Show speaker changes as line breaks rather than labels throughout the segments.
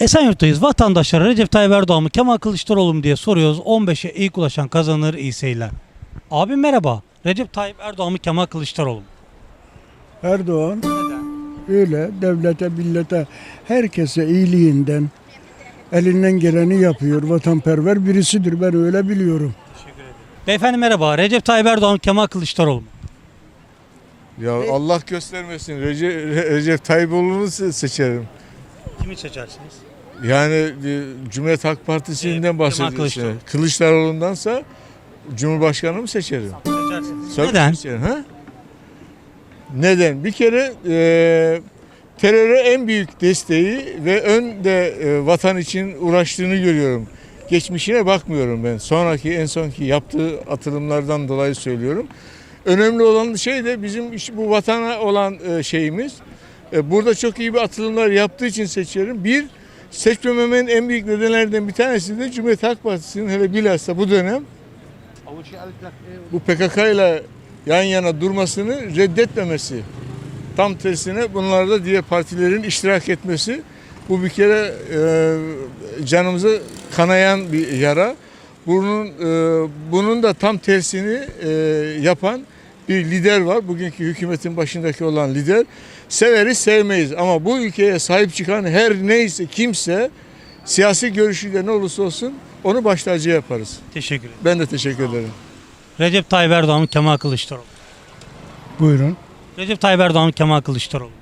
Esenyurt'tayız. Vatandaşlara Recep Tayyip Erdoğan mı Kemal Kılıçdaroğlu mu diye soruyoruz. 15'e ilk ulaşan kazanır iyi seyirler. Abi merhaba. Recep Tayyip Erdoğan mı Kemal Kılıçdaroğlu mu?
Erdoğan öyle devlete, millete, herkese iyiliğinden elinden geleni yapıyor. Vatanperver birisidir. Ben öyle biliyorum.
Beyefendi merhaba. Recep Tayyip Erdoğan mı Kemal Kılıçdaroğlu mu?
Ya Allah göstermesin Recep, Recep Tayyip se- seçerim.
Kimi seçersiniz?
Yani e, Cumhuriyet Halk
Ee,
Partisi'nden
Kemal
bahsediyorsun.
Kılıçdaroğlu.
Kılıçdaroğlu'ndansa Cumhurbaşkanı mı seçerim?
Neden?
seçerim, ha? Neden? Bir kere e, teröre en büyük desteği ve önde e, vatan için uğraştığını görüyorum. Geçmişine bakmıyorum ben. Sonraki en sonki yaptığı atılımlardan dolayı söylüyorum. Önemli olan şey de bizim iş- bu vatana olan e, şeyimiz. E, Burada çok iyi bir atılımlar yaptığı için seçiyorum. Bir, seçmememin en büyük nedenlerden bir tanesi de Cumhuriyet Halk Partisi'nin hele bilhassa bu dönem bu PKK ile yan yana durmasını reddetmemesi. Tam tersine bunlarda diğer partilerin iştirak etmesi. Bu bir kere e, canımızı kanayan bir yara. Bunun e, bunun da tam tersini e, yapan bir lider var. Bugünkü hükümetin başındaki olan lider. Severiz sevmeyiz ama bu ülkeye sahip çıkan her neyse kimse siyasi görüşüyle ne olursa olsun onu baş tacı yaparız.
Teşekkür ederim.
Ben de teşekkür ederim.
Recep Tayyip Erdoğan mı Kemal Kılıçdaroğlu mu?
Buyurun.
Recep Tayyip Erdoğan mı Kemal Kılıçdaroğlu mu?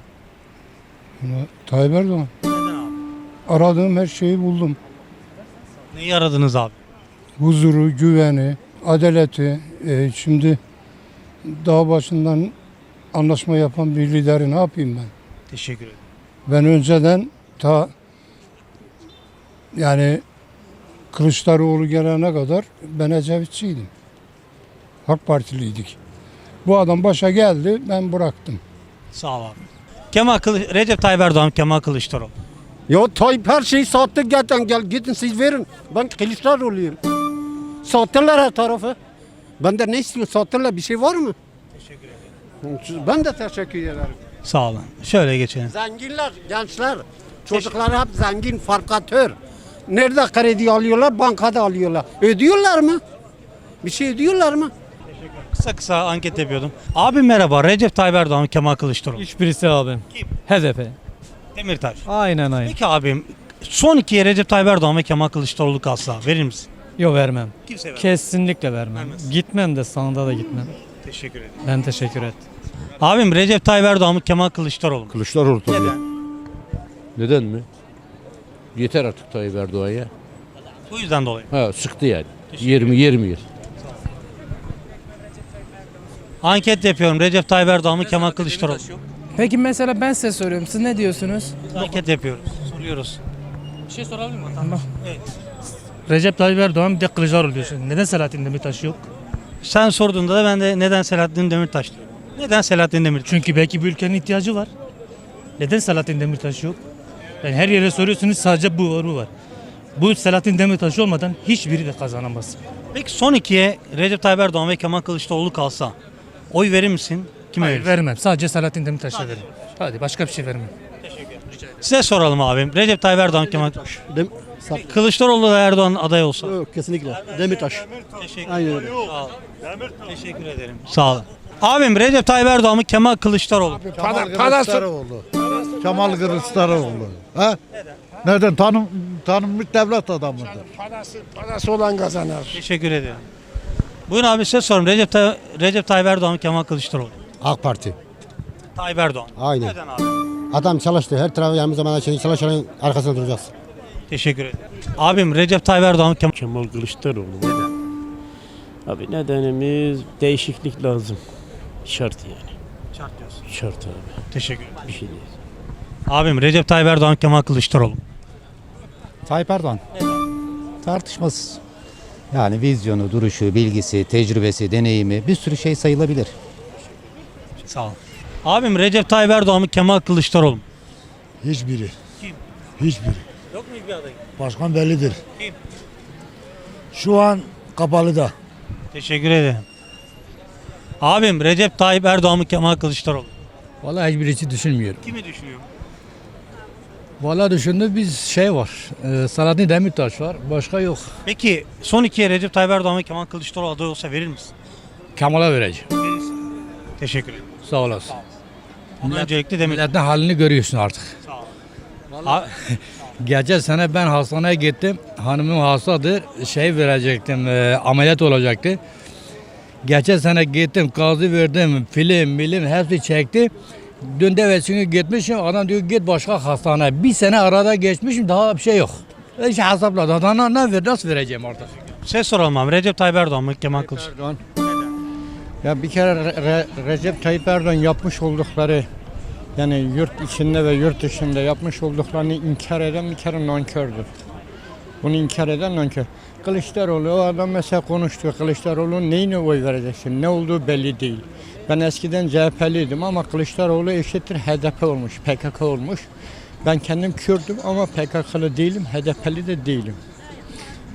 Ama Tayyip Erdoğan.
Neden abi?
Aradığım her şeyi buldum.
Neyi aradınız abi?
Huzuru, güveni, adaleti. E, şimdi dağ başından anlaşma yapan bir lideri ne yapayım ben?
Teşekkür ederim.
Ben önceden ta yani Kılıçdaroğlu gelene kadar ben Ecevitçiydim. Halk Partiliydik. Bu adam başa geldi ben bıraktım.
Sağ ol abi. Kemal Kılıç Recep Tayyip Erdoğan Kemal Kılıçdaroğlu?
Ya Tayyip her şeyi sattı zaten gel gidin siz verin. Ben Kılıçdaroğlu'yum. Sattılar her tarafı. Ben de ne istiyorum sattılar bir şey var mı? Teşekkür ederim. Ben de teşekkür ederim.
Sağ olun. Şöyle geçelim.
Zenginler, gençler, çocuklar hep zengin, farkatör. Nerede kredi alıyorlar? Bankada alıyorlar. Ödüyorlar mı? Bir şey ödüyorlar mı?
Kısa kısa anket yapıyordum. Abi merhaba. Recep Tayyip Erdoğan Kemal Kılıçdaroğlu?
Hiçbirisi abi.
Kim?
HDP.
Demirtaş.
Aynen aynen.
Peki abim son ikiye Recep Tayyip Erdoğan ve Kemal Kılıçdaroğlu kalsa verir misin?
Yok vermem.
Kimse vermez.
Kesinlikle vermem.
Vermez.
Gitmem de sandığa da gitmem.
Teşekkür ederim.
Ben teşekkür et.
Abim Recep Tayyip Erdoğan mı Kemal Kılıçdaroğlu mu?
Kılıçdaroğlu tabii.
Neden?
Neden mi? Yeter artık Tayyip Erdoğan ya.
Bu yüzden dolayı.
Ha sıktı yani. 20 20 yıl.
Anket yapıyorum. Recep Tayyip Erdoğan mı Kemal Kılıçdaroğlu mu?
Peki mesela ben size soruyorum. Siz ne diyorsunuz?
Anket yapıyoruz. Soruyoruz.
Bir şey sorabilir miyim?
Evet.
Recep Tayyip Erdoğan bir de Kılıçdaroğlu diyorsun. Neden Selahattin Demirtaş yok?
Sen sorduğunda da ben de neden Selahattin Demirtaş diyorum. Neden Selahattin Demirtaş?
Çünkü belki bu ülkenin ihtiyacı var. Neden Selahattin Demirtaş yok? Yani her yere soruyorsunuz sadece bu var bu var. Bu Selahattin Demirtaş olmadan hiçbiri de kazanamaz.
Peki son ikiye Recep Tayyip Erdoğan ve Kemal Kılıçdaroğlu kalsa oy verir misin? Kime
Hayır
verirsin?
vermem. Sadece Selahattin Demirtaş'a veririm. Hadi başka bir şey vermem.
Size soralım abim. Recep Tayyip Erdoğan Kemal Kılıçdaroğlu da Erdoğan aday olsa.
Yok kesinlikle. Demirtaş.
Teşekkür
Aynen öyle.
Sağ ol. Teşekkür ederim. Sağ olun. Abim Recep Tayyip Erdoğan mı Kemal Kılıçdaroğlu mu?
Kemal Kılıçdaroğlu. Kemal Kılıçdaroğlu. Ha? Neden? Tanım, tanınmış devlet adamıdır.
Parası olan kazanır.
Teşekkür ederim. Buyurun abi size sorayım. Recep, Tay- Recep Tayyip Erdoğan mı Kemal Kılıçdaroğlu mu?
AK Parti.
Tayyip Erdoğan.
Aynen.
Neden abi?
Adam çalıştı. Her tarafı yanımız zaman çalışanın arkasında duracağız.
Teşekkür ederim. Abim Recep Tayyip Erdoğan Kemal
Kemal Kılıçdaroğlu. Neden? Abi nedenimiz değişiklik lazım. Şart yani.
Şart diyorsun.
Şart abi.
Teşekkür ederim.
Bir şey değil.
Abim Recep Tayyip Erdoğan Kemal Kılıçdaroğlu.
Tayyip Erdoğan. Tartışmasız. Yani vizyonu, duruşu, bilgisi, tecrübesi, deneyimi bir sürü şey sayılabilir.
Sağ ol. Abim Recep Tayyip Erdoğan mı Kemal Kılıçdaroğlu mu?
Hiçbiri.
Kim?
Hiçbiri.
Yok mu bir aday?
Başkan bellidir.
Kim?
Şu an kapalıda.
Teşekkür ederim. Abim Recep Tayyip Erdoğan mı Kemal Kılıçdaroğlu? mu?
Vallahi hiçbirisi düşünmüyorum.
Kimi düşünüyor?
Valla düşündü biz şey var. E, Selahattin Demirtaş var. Başka yok.
Peki son ikiye Recep Tayyip Erdoğan ve Kemal Kılıçdaroğlu aday olsa verir misin?
Kemal'a vereceğim.
Teşekkür ederim.
Sağ olasın.
Öncelikle Demir.
Milletin halini görüyorsun artık.
A-
Geçen sene ben hastaneye gittim. Hanımım hastadır. Şey verecektim. e, ameliyat olacaktı. Geçen sene gittim. Kazı verdim. Film, milim hepsi çekti. Dün devesini gitmişim. Adam diyor git başka hastane. Bir sene arada geçmişim. Daha bir şey yok. İşte hesapla. Daha ne, ne ver, nasıl vereceğim artık?
Şey soralım. Recep Tayyip Erdoğan mı Kemal Kılıçdaroğlu?
Erdoğan. Ya bir kere Re- Re- Recep Tayyip Erdoğan yapmış oldukları yani yurt içinde ve yurt dışında yapmış olduklarını inkar eden bir kere nankördür. Bunu inkar eden nankör. Kılıçdaroğlu o adam mesela konuştu. Kılıçdaroğlu neyine oy vereceksin? Ne olduğu belli değil. Ben eskiden CHP'liydim ama Kılıçdaroğlu eşittir HDP olmuş, PKK olmuş. Ben kendim Kürdüm ama PKK'lı değilim, HDP'li de değilim.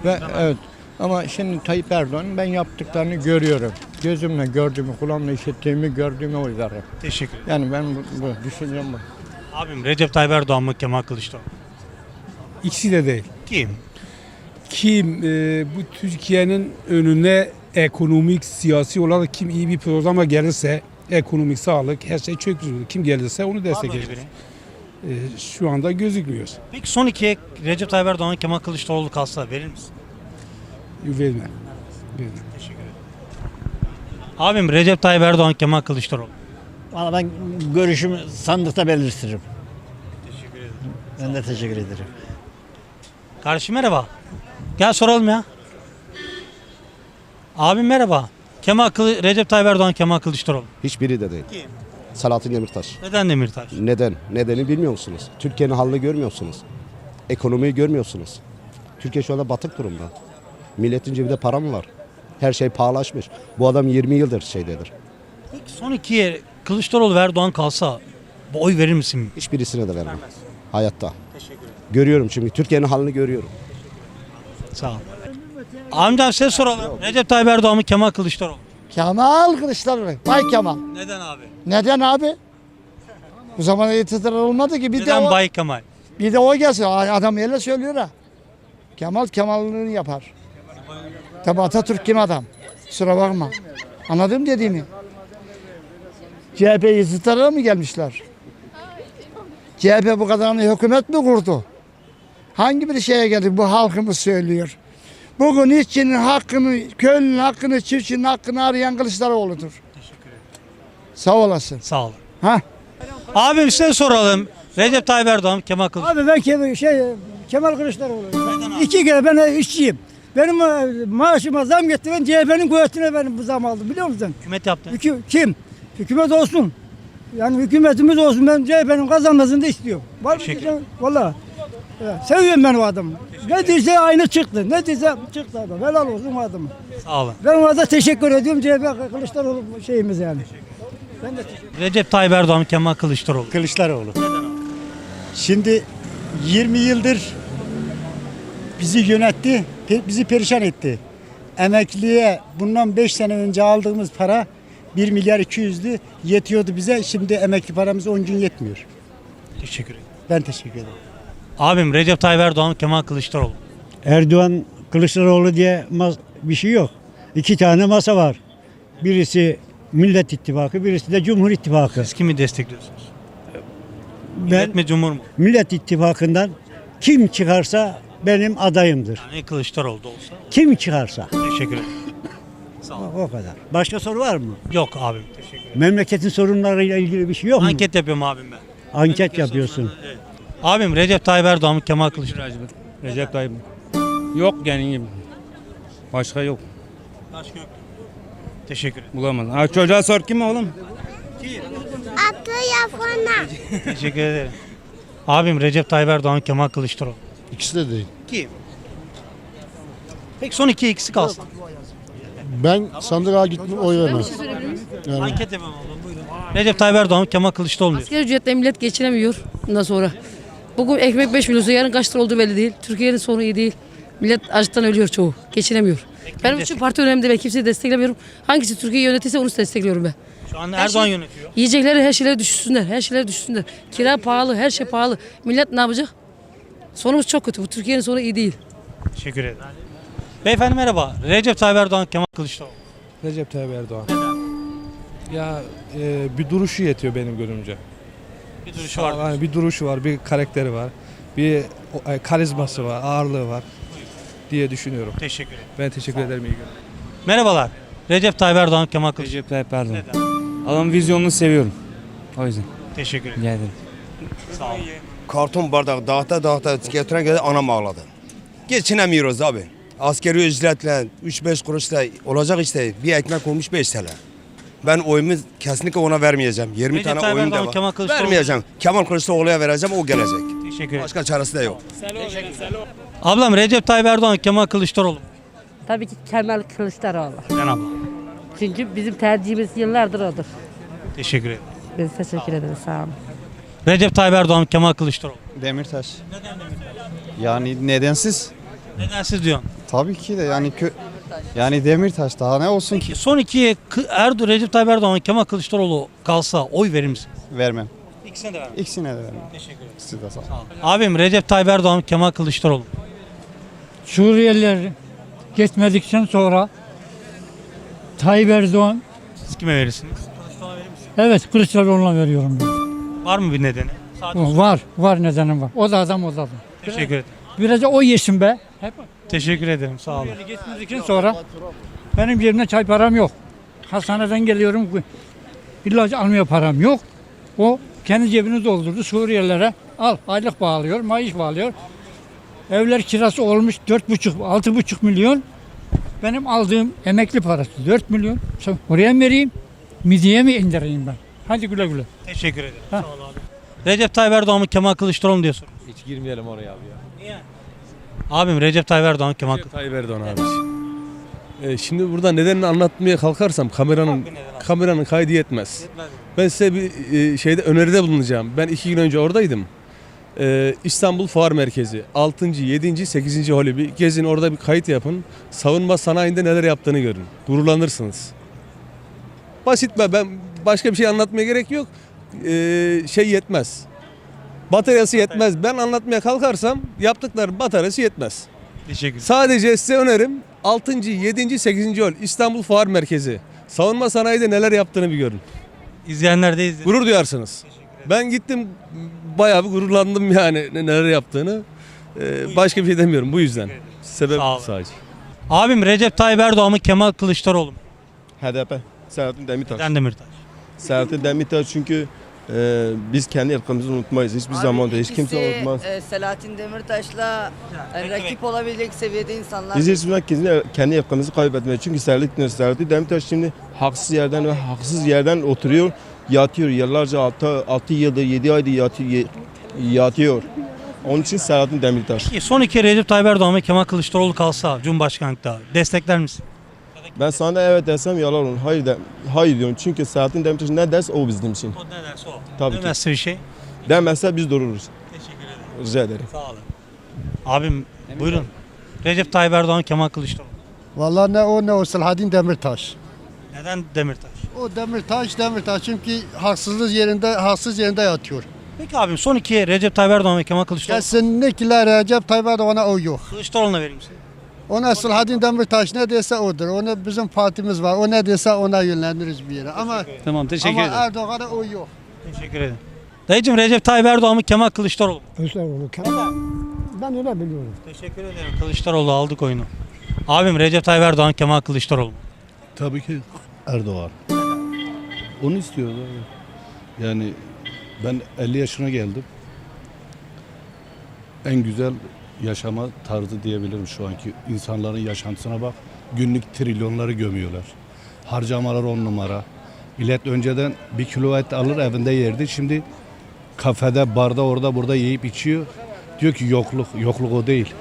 Ve evet ama şimdi Tayyip Erdoğan'ın ben yaptıklarını görüyorum. Gözümle gördüğümü, kulağımla işittiğimi gördüğüme oy veririm.
Teşekkür ederim.
Yani ben bu, bu düşüncem bu.
Abim Recep Tayyip Erdoğan mı Kemal Kılıçdaroğlu?
İkisi de değil.
Kim?
Kim e, bu Türkiye'nin önüne ekonomik, siyasi olarak kim iyi bir programa gelirse ekonomik, sağlık her şey çok güzel. Kim gelirse onu
biri?
E, şu anda gözükmüyor.
Peki son ikiye Recep Tayyip Erdoğan Kemal Kılıçdaroğlu kalsa verir misin?
Verme. Verme.
Abim Recep Tayyip Erdoğan Kemal Kılıçdaroğlu.
Valla ben görüşümü sandıkta belirtirim. Teşekkür ederim. Ben de teşekkür ederim.
Kardeşim merhaba. Gel soralım ya. Abim merhaba. Kemal Kılı Recep Tayyip Erdoğan Kemal Kılıçdaroğlu.
Hiçbiri de değil.
Kim?
Selahattin Demirtaş.
Neden Demirtaş?
Neden? Nedeni bilmiyor musunuz? Türkiye'nin halini görmüyor musunuz? Ekonomiyi görmüyorsunuz. Türkiye şu anda batık durumda. Milletin cebinde para mı var? Her şey pahalaşmış. Bu adam 20 yıldır şeydedir.
Peki son ikiye Kılıçdaroğlu ve Erdoğan kalsa bu oy verir misin?
Hiçbirisine de vermem. Hayatta. Görüyorum çünkü Türkiye'nin halini görüyorum.
Sağ ol. Amcam size soralım. Recep Tayyip Erdoğan mı Kemal Kılıçdaroğlu?
Kemal Kılıçdaroğlu. Bay Kemal.
Neden abi?
Neden abi? Bu zamana iktidar olmadı ki bir de
Neden
o,
Bay Kemal?
bir de o gelsin. Adam öyle söylüyor ha. Kemal Kemal'lığını yapar. Tabi Atatürk kim adam? Kusura bakma. Anladın dediğimi? CHP iktidara mı gelmişler? CHP bu kadarını hükümet mi kurdu? Hangi bir şeye geldi bu halkımız söylüyor. Bugün işçinin hakkını, köylünün hakkını, çiftçinin hakkını arayan Kılıçdaroğlu'dur. Sağ olasın.
Sağ olun.
Ha?
Abim size soralım. Recep Tayyip Erdoğan Kemal Kılıçdaroğlu.
Abi ben Kemal, şey, Kemal Kılıçdaroğlu. İki kere ben işçiyim. Benim e, maaşıma zam gitti. Ben CHP'nin kuvvetine ben bu zam aldım biliyor musun?
Hükümet yaptı.
Hükü, kim? Hükümet olsun. Yani hükümetimiz olsun. Ben CHP'nin kazanmasını da istiyorum. Var mı?
Teşekkür?
Valla. Ya, Seviyorum ben o adamı. Ne diyse aynı çıktı. Ne diyse çıktı adam. Helal olsun o adamı.
Sağ olun.
Ben ona da teşekkür ediyorum. CHP Kılıçdaroğlu şeyimiz yani. Ben de
Recep Tayyip Erdoğan Kemal Kılıçdaroğlu.
Kılıçdaroğlu. Şimdi 20 yıldır bizi yönetti, bizi perişan etti. Emekliye bundan 5 sene önce aldığımız para 1 milyar 200'dü. Yetiyordu bize. Şimdi emekli paramız 10 gün yetmiyor.
Teşekkür ederim.
Ben teşekkür ederim.
Abim Recep Tayyip Erdoğan Kemal Kılıçdaroğlu.
Erdoğan Kılıçdaroğlu diye bir şey yok. İki tane masa var. Birisi Millet İttifakı, birisi de Cumhur İttifakı.
Siz kimi destekliyorsunuz?
Ben
Millet mi Cumhur mu?
Millet İttifakı'ndan kim çıkarsa benim adayımdır.
Yani Kılıçdaroğlu da olsa.
Kim çıkarsa.
Teşekkür ederim. Sağ olun.
O kadar. Başka soru var mı?
Yok abim. Teşekkür ederim.
Memleketin sorunlarıyla ilgili bir şey yok mu?
Anket yapıyorum abim ben.
Anket yapıyorsun.
Evet. Abim Recep Tayyip Erdoğan mı Kemal Kılıçdaroğlu?
Recep Tayyip. Yok yani başka yok.
Başka yok. Teşekkür ederim.
Bulamadım. Ha, çocuğa sor kim oğlum?
Atı yapana.
Teşekkür ederim. Abim Recep Tayyip Erdoğan Kemal Kılıçdaroğlu.
İkisi de değil.
Kim? Peki son iki ikisi kalsın.
Ben sandığa gittim oy vermem.
Anket yapalım ablam buyurun. Recep Tayyip Erdoğan Kemal Kılıçdaroğlu diyor.
Asgari ücretle millet geçinemiyor bundan sonra. Bugün ekmek 5 milyonsa yarın kaç lira olduğu belli değil. Türkiye'nin sonu iyi değil. Millet açlıktan ölüyor çoğu. Geçinemiyor. Benim için parti önemli. Ben kimseyi desteklemiyorum. Hangisi Türkiye'yi yönetirse onu destekliyorum ben.
Şu an
Her
Erdoğan
şey-
yönetiyor.
Yiyecekleri her şeyleri düşürsünler. Her şeyleri düşürsünler. Kira pahalı, her şey pahalı. Millet ne yapacak? Sonumuz çok kötü. Bu Türkiye'nin sonu iyi değil.
Teşekkür ederim. Beyefendi merhaba. Recep Tayyip Erdoğan, Kemal Kılıçdaroğlu.
Recep Tayyip Erdoğan. Ya e, bir duruşu yetiyor benim görümce.
Bir duruşu var.
Yani bir duruşu var, bir karakteri var, bir e, karizması var, ağırlığı var diye düşünüyorum.
Teşekkür ederim.
Ben teşekkür ederim iyi günler.
Merhabalar. Recep Tayyip Erdoğan, Kemal Kılıçdaroğlu.
Recep Tayyip Erdoğan.
Neden?
Adamın vizyonunu seviyorum. O yüzden.
Teşekkür ederim.
Ederim.
Sağ olun.
Karton bardak dağıta dağıta getiren kadar anam ağladı. Geçinemiyoruz abi. Askeri ücretle 3-5 kuruşla olacak işte bir ekmek olmuş 5 TL. Ben oyumu kesinlikle ona vermeyeceğim. 20
Recep
tane
Tayyip
oyum da
Erdoğan,
var.
Kemal Kılıçdaroğlu.
Vermeyeceğim. Kemal Kılıçdaroğlu'ya vereceğim o gelecek.
Teşekkür ederim.
Başka çaresi de yok.
Ablam Recep Tayyip Erdoğan, Kemal Kılıçdaroğlu.
Tabii ki Kemal Kılıçdaroğlu.
Neden abla?
Çünkü bizim tercihimiz yıllardır odur.
Teşekkür ederim.
Biz teşekkür ederiz. Sağ olun.
Recep Tayyip Erdoğan, Kemal Kılıçdaroğlu.
Demirtaş. Yani nedensiz?
Neden siz diyorsun?
Tabii ki de yani kö yani Demirtaş daha ne olsun ki?
Peki son ikiye Kı- Erdo Recep Tayyip Erdoğan, Kemal Kılıçdaroğlu kalsa oy verir misin?
Vermem.
İkisine de vermem.
İkisine de vermem.
Teşekkür ederim.
Siz de sağ olun.
Abim Recep Tayyip Erdoğan, Kemal Kılıçdaroğlu.
Suriyeliler gitmedikten sonra Tayyip Erdoğan
Siz kime verirsiniz?
Evet Kılıçdaroğlu'na veriyorum ben.
Var mı bir nedeni? Sadece
Var, var nedenim var. O da adam o da adam.
Teşekkür ederim.
Biraz da o yesin be. Hep
Teşekkür ederim. Sağ olun.
Gitmedikten sonra benim yerine çay param yok. Hastaneden geliyorum. İlaç almaya param yok. O kendi cebini doldurdu Suriyelilere. Al aylık bağlıyor, maaş bağlıyor. Evler kirası olmuş 4,5 6,5 milyon. Benim aldığım emekli parası 4 milyon. Oraya mı vereyim? Midyeye mi indireyim ben? Hadi güle güle.
Teşekkür ederim. Sağ ol abi. Recep Tayyip Erdoğan mı Kemal Kılıçdaroğlu mu diye soruyorum.
Hiç girmeyelim oraya abi ya.
Abim Recep Tayyip Erdoğan, Kemal Kılıçdaroğlu.
Tayyip Erdoğan abi. E, şimdi burada nedenini anlatmaya kalkarsam kameranın kameranın kaydı yetmez. Ben size bir e, şeyde öneride bulunacağım. Ben iki gün önce oradaydım. E, İstanbul Fuar Merkezi 6. 7. 8. holi bir gezin orada bir kayıt yapın. Savunma sanayinde neler yaptığını görün. Gururlanırsınız. Basit be ben başka bir şey anlatmaya gerek yok. E, şey yetmez. Bataryası yetmez. Ben anlatmaya kalkarsam yaptıkları bataryası yetmez.
Teşekkür.
Sadece size önerim 6. 7. 8. yol İstanbul Fuar Merkezi. Savunma sanayide neler yaptığını bir görün.
İzleyenler de izlesin.
Gurur duyarsınız. Ben gittim bayağı bir gururlandım yani ne- neler yaptığını. Ee, başka bir şey demiyorum bu yüzden. Sebep
Sağ olun.
sadece.
Abim Recep Tayyip Erdoğan mı Kemal Kılıçdaroğlu mu?
HDP. Selahattin Demirtaş.
Neden Demirtaş?
Selahattin Demirtaş çünkü e, biz kendi ırkımızı unutmayız. Hiçbir zaman da hiç kimse unutmaz.
Selahattin Demirtaş'la
rakip
olabilecek seviyede insanlar.
Biz hiçbir zaman kendi, kendi ırkımızı kaybetmeyiz. Çünkü Selahattin, Selahattin Demirtaş şimdi haksız yerden ve haksız yerden oturuyor. Yatıyor. Yıllarca 6, 6 yıldır 7 aydır yatıyor. yatıyor. Onun için Selahattin Demirtaş.
Son iki Recep Tayyip Erdoğan ve Kemal Kılıçdaroğlu kalsa Cumhurbaşkanlıkta destekler misin?
Ben sana evet desem yalan olur. Hayır, de, hayır diyorum. Çünkü Selahattin Demirtaş ne derse o bizim için.
O ne derse o.
Tabii ki.
Demezse bir şey.
Demezse biz dururuz.
Teşekkür ederim.
Rica ederim.
Sağ olun. Abim buyurun. Recep Tayyip Erdoğan, Kemal Kılıçdaroğlu.
Vallahi ne o ne o Selahattin Demirtaş.
Neden Demirtaş?
O Demirtaş Demirtaş çünkü haksızlık yerinde haksız yerinde yatıyor.
Peki abim son iki Recep Tayyip Erdoğan ve Kemal Kılıçdaroğlu.
Kesinlikle Recep Tayyip Erdoğan'a o yok.
Kılıçdaroğlu'na verir misin?
Ona Selahattin Demirtaş ne dese odur. Ona bizim partimiz var. O ne dese ona yönlendiririz bir yere. Ama
Tamam teşekkür
ama
ederim.
Erdoğan'a o yok.
Teşekkür ederim. Dayıcım Recep Tayyip Erdoğan mı Kemal Kılıçdaroğlu mu?
Kılıçdaroğlu. Ben öyle biliyorum.
Teşekkür ederim. Kılıçdaroğlu aldık oyunu. Abim Recep Tayyip Erdoğan, Kemal Kılıçdaroğlu mu?
Tabii ki Erdoğan. Onu istiyoruz abi. Yani ben 50 yaşına geldim. En güzel yaşama tarzı diyebilirim şu anki insanların yaşantısına bak. Günlük trilyonları gömüyorlar. Harcamalar on numara. Millet önceden bir kilo et alır evinde yerdi. Şimdi kafede, barda, orada burada yiyip içiyor. Diyor ki yokluk. Yokluk o değil.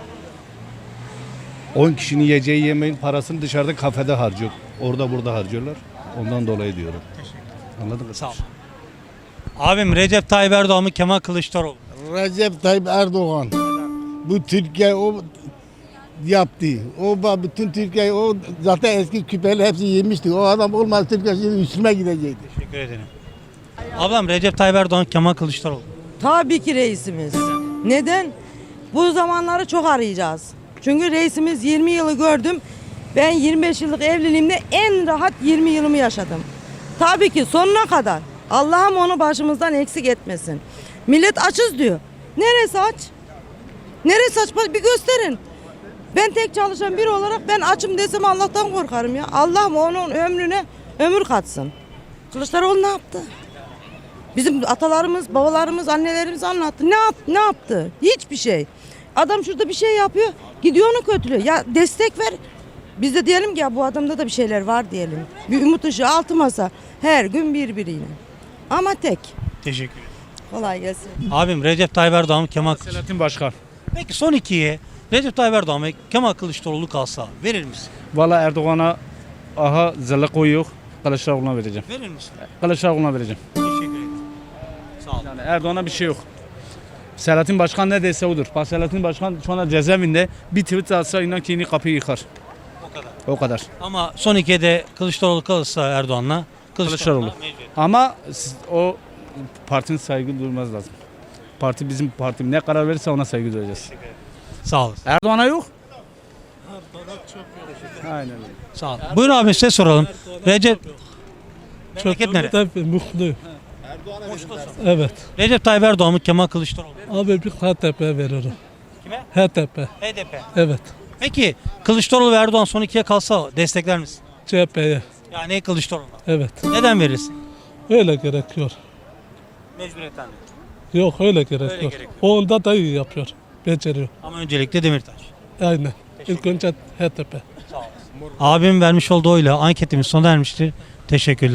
10 kişinin yiyeceği yemeğin parasını dışarıda kafede harcıyor. Orada burada harcıyorlar. Ondan dolayı diyorum. Anladın mı?
Sağ ol. Abim Recep Tayyip Erdoğan mı Kemal Kılıçdaroğlu?
Recep Tayyip Erdoğan. Bu Türkiye o
yaptı. O bütün Türkiye o zaten eski küpeleri hepsi yemişti. O adam olmaz Türkiye şimdi üstüme gidecekti.
Teşekkür ederim. Ablam Recep Tayyip Erdoğan, Kemal Kılıçdaroğlu.
Tabii ki reisimiz. Neden? Bu zamanları çok arayacağız. Çünkü reisimiz 20 yılı gördüm. Ben 25 yıllık evliliğimde en rahat 20 yılımı yaşadım. Tabii ki sonuna kadar. Allah'ım onu başımızdan eksik etmesin. Millet açız diyor. Neresi aç? Neresi aç? Bak Bir gösterin. Ben tek çalışan biri olarak ben açım desem Allah'tan korkarım ya. Allah'ım onun ömrüne ömür katsın. Kılıçdaroğlu ne yaptı? Bizim atalarımız, babalarımız, annelerimiz anlattı. Ne yap, ne yaptı? Hiçbir şey. Adam şurada bir şey yapıyor, gidiyor onu kötülüyor. Ya destek ver. Biz de diyelim ki ya bu adamda da bir şeyler var diyelim. Bir umut ışığı altı masa. Her gün birbiriyle. Ama tek.
Teşekkür ederim.
Kolay gelsin.
Abim Recep Tayyip Erdoğan, Kemal Kılıçdaroğlu.
Selahattin Başkan.
Peki son ikiye Recep Tayyip Erdoğan ve Kemal Kılıçdaroğlu kalsa verir misin?
Valla Erdoğan'a aha zelle koyuyor. Kılıçdaroğlu'na vereceğim.
Verir misin?
Kılıçdaroğlu'na vereceğim.
Teşekkür ederim. Sağ olun.
Yani Erdoğan'a bir şey yok. Selahattin Başkan ne dese odur. Bak Selahattin Başkan şu anda cezaevinde bir tweet atsa inan ki yine kapıyı yıkar.
O kadar.
O kadar.
Ama son ikiye de Kılıçdaroğlu kalırsa Erdoğan'la
Kılıçdaroğlu. Ama siz- o partinin saygı duyması lazım. Parti bizim partim ne karar verirse ona saygı duyacağız.
Sağ olasın.
Erdoğan'a yok. Aynen öyle.
Sağ olun. Buyurun abi size soralım. Recep Memleket nere?
Tabii mutluyum. Evet.
Recep Tayyip Erdoğan mı Kemal Kılıçdaroğlu mu?
Abi bir HDP veririm.
Kime?
HDP.
HDP.
Evet.
Peki Kılıçdaroğlu ve Erdoğan son ikiye kalsa destekler misin?
CHP'ye.
Yani Kılıçdaroğlu'na.
Evet.
Neden verirsin?
Öyle gerekiyor.
Mecburiyetten.
Yok öyle gerekiyor.
gerekiyor.
O onda da iyi yapıyor. Beceriyor.
Ama öncelikle Demirtaş.
Aynen. İlk önce HDP.
Abim vermiş olduğu oyla anketimiz sona ermiştir. Teşekkürler.